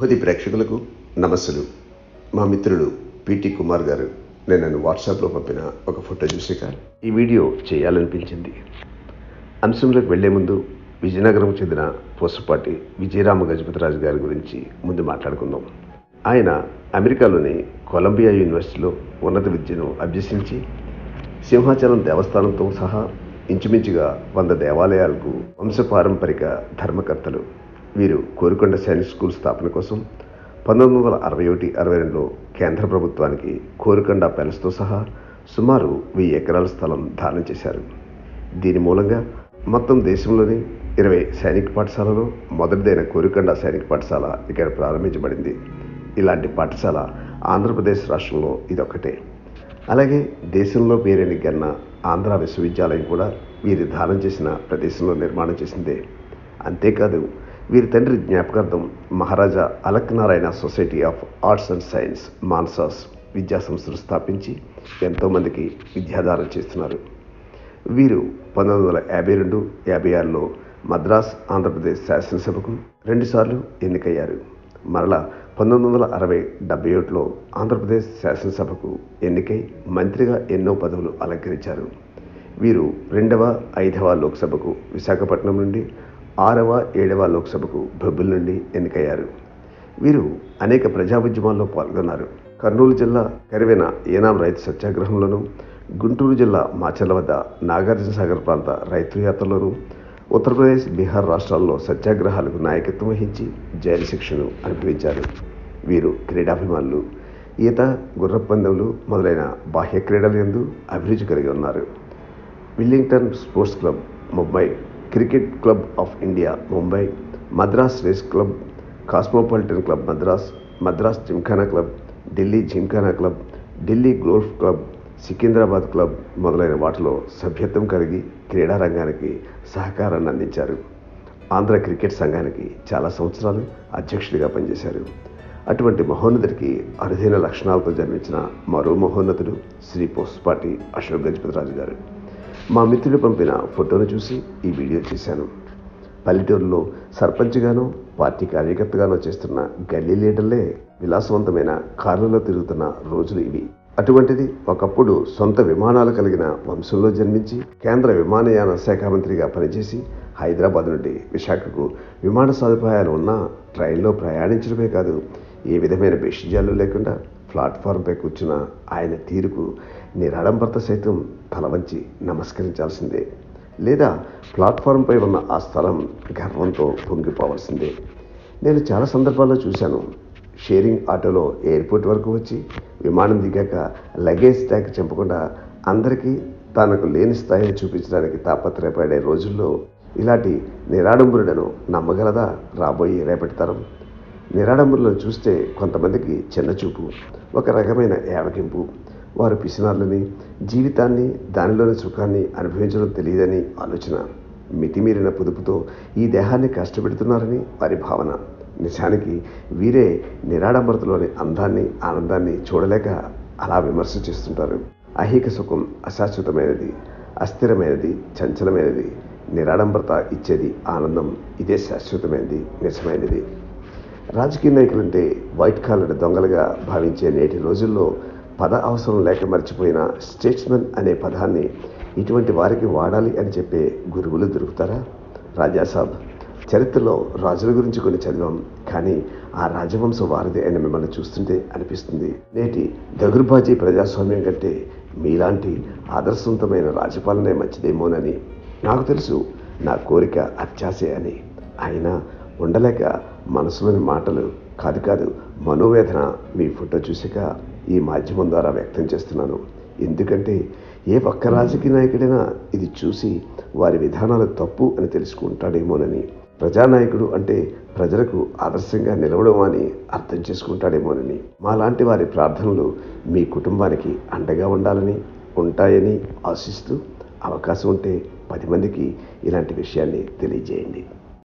భూతి ప్రేక్షకులకు నమస్సులు. మా మిత్రుడు పిటి కుమార్ గారు నేను నన్ను వాట్సాప్లో పంపిన ఒక ఫోటో చూసాక ఈ వీడియో చేయాలనిపించింది. అంశంలోకి వెళ్ళే ముందు విజయనగరం చెందిన పోసపాటి విజయరామ గజపతిరాజు గారి గురించి ముందు మాట్లాడుకుందాం. ఆయన అమెరికాలోని కొలంబియా యూనివర్సిటీలో ఉన్నత విద్యను అభ్యసించి సింహాచలం దేవస్థానంతో సహా ఇంచుమించుగా వంద దేవాలయాలకు వంశపారంపరిక ధర్మకర్తలు వీరు కోరుకొండ సైనిక్ స్కూల్ స్థాపన కోసం పంతొమ్మిది వందల అరవై ఒకటి అరవై రెండులో కేంద్ర ప్రభుత్వానికి కోరుకొండ ప్యాలెస్తో సహా సుమారు వెయ్యి ఎకరాల స్థలం దానం చేశారు. దీని మూలంగా మొత్తం దేశంలోని ఇరవై సైనిక పాఠశాలలో మొదటిదైన కోరికొండ సైనిక పాఠశాల ఇక్కడ ప్రారంభించబడింది. ఇలాంటి పాఠశాల ఆంధ్రప్రదేశ్ రాష్ట్రంలో ఇదొక్కటే. అలాగే దేశంలో పేరెని గన్న ఆంధ్ర విశ్వవిద్యాలయం కూడా వీరి దానం చేసిన ప్రదేశంలో నిర్మాణం చేసిందే. అంతేకాదు వీరి తండ్రి జ్ఞాపకార్థం Maharaja Alaknarayana Society of Arts and Science MANSAS విద్యా సంస్థను స్థాపించి ఎంతోమందికి విద్యాదానం చేస్తున్నారు. వీరు పంతొమ్మిది వందల యాభై రెండు యాభై ఆరులో మద్రాస్ ఆంధ్రప్రదేశ్ శాసనసభకు రెండుసార్లు ఎన్నికయ్యారు. మరలా పంతొమ్మిది వందల అరవై డెబ్బై ఒకటిలో ఆంధ్రప్రదేశ్ శాసనసభకు ఎన్నికై మంత్రిగా ఎన్నో పదవులు అలంకరించారు. వీరు రెండవ ఐదవ లోక్సభకు విశాఖపట్నం నుండి ఆరవ ఏడవ లోక్సభకు బొబ్బిల్ నుండి ఎన్నికయ్యారు. వీరు అనేక ప్రజా ఉద్యమాల్లో పాల్గొన్నారు. కర్నూలు జిల్లా కరివెన ఏనాం రైతు సత్యాగ్రహంలోనూ గుంటూరు జిల్లా మాచర్ల వద్ద నాగార్జున సాగర్ ప్రాంత రైతు యాత్రలోను ఉత్తరప్రదేశ్ బీహార్ రాష్ట్రాల్లో సత్యాగ్రహాలకు నాయకత్వం వహించి జైలు శిక్షను అనుభవించారు. వీరు క్రీడాభిమానులు ఈత గుర్రపందెములు మొదలైన బాహ్య క్రీడల యందు అభిరుచి కలిగి ఉన్నారు. Willingdon Sports Club Mumbai Cricket Club of India Mumbai Madras Race Club Cosmopolitan Club Madras Madras Gymkhana Club Delhi Gymkhana Club Delhi Golf Club Secunderabad Club మొదలైన వాటిలో సభ్యత్వం కలిగి క్రీడా రంగానికి సహకారాన్ని అందించారు. ఆంధ్ర క్రికెట్ సంఘానికి చాలా సంవత్సరాలు అధ్యక్షుడిగా పనిచేశారు. అటువంటి మహోన్నతుడికి అరుదైన లక్షణాలతో జన్మించిన మరో మహోన్నతుడు శ్రీ పోస్పాటి అశోక్ గజపతిరాజు గారు. మా మిత్రుడు పంపిన ఫోటోను చూసి ఈ వీడియో చేశాను పల్లెటూరులో సర్పంచ్గానో పార్టీ కార్యకర్తగానో చేస్తున్న గల్లీ లీడర్లే విలాసవంతమైన కార్లలో తిరుగుతున్న రోజులు ఇవి. అటువంటిది ఒకప్పుడు సొంత విమానాలు కలిగిన వంశంలో జన్మించి కేంద్ర విమానయాన శాఖ మంత్రిగా పనిచేసి హైదరాబాద్ నుండి విశాఖకు విమాన సదుపాయాలు ఉన్న ట్రైన్లో ప్రయాణించడమే కాదు ఏ విధమైన బెషిజాలు లేకుండా ప్లాట్ఫారంపై కూర్చున్న ఆయన తీరుకు నిరాడంబరత సైతం తల వంచి నమస్కరించాల్సిందే. లేదా ప్లాట్ఫారంపై ఉన్న ఆ స్థలం గర్వంతో పొంగిపోవాల్సిందే. నేను చాలా సందర్భాల్లో చూశాను. షేరింగ్ ఆటోలో ఎయిర్పోర్ట్ వరకు వచ్చి విమానం దిగాక లగేజ్ ట్యాక్ చంపకుండా అందరికీ తనకు లేని స్థాయిని చూపించడానికి తాపత్రయపడే రోజుల్లో ఇలాంటి నిరాడంబరుడను నమ్మగలదా రాబోయే రేపటి తరం? నిరాడంబరులను చూస్తే కొంతమందికి చిన్నచూపు ఒక రకమైన ఏవగింపు వారు పిసినార్లని జీవితాన్ని దానిలోని సుఖాన్ని అనుభవించడం తెలియదని ఆలోచన. మితిమీరిన పొదుపుతో ఈ దేహాన్ని కష్టపెడుతున్నారని వారి భావన. నిజానికి వీరే నిరాడంబరతలోని అందాన్ని ఆనందాన్ని చూడలేక అలా విమర్శ చేస్తుంటారు. అహిక సుఖం అశాశ్వతమైనది అస్థిరమైనది చంచలమైనది. నిరాడంబరత ఇచ్చేది ఆనందం ఇదే శాశ్వతమైనది నిజమైనది. రాజకీయ నాయకులంటే వైట్ కాలర్ దొంగలుగా భావించే నేటి రోజుల్లో పద అవసరం లేక మర్చిపోయిన స్టేట్స్మెన్ అనే పదాన్ని ఇటువంటి వారికి వాడాలి అని చెప్పే గురువులు దొరుకుతారా? రాజాసాబ్ చరిత్రలో రాజుల గురించి కొన్ని చదివాం కానీ ఆ రాజవంశ వారిదే అని మిమ్మల్ని చూస్తుంటే అనిపిస్తుంది. నేటి దగురుబాజీ ప్రజాస్వామ్యం కంటే మీలాంటి ఆదర్శవంతమైన రాజపాలనే మంచిదేమోనని నాకు తెలుసు. నా కోరిక అత్యాసే అని. అయినా ఉండలేక మనసులోని మాటలు కాదు కాదు మనోవేదన మీ ఫోటో చూసాక ఈ మాధ్యమం ద్వారా వ్యక్తం చేస్తున్నాను. ఎందుకంటే ఏ ఒక్క రాజకీయ నాయకుడైనా ఇది చూసి వారి విధానాలు తప్పు అని తెలుసుకుంటాడేమోనని. ప్రజానాయకుడు అంటే ప్రజలకు ఆదర్శంగా నిలవడం అని అర్థం చేసుకుంటాడేమోనని. మాలాంటి వారి ప్రార్థనలు మీ కుటుంబానికి అండగా ఉండాలని ఉంటాయని ఆశిస్తూ అవకాశం ఉంటే పది మందికి ఇలాంటి విషయాన్ని తెలియజేయండి.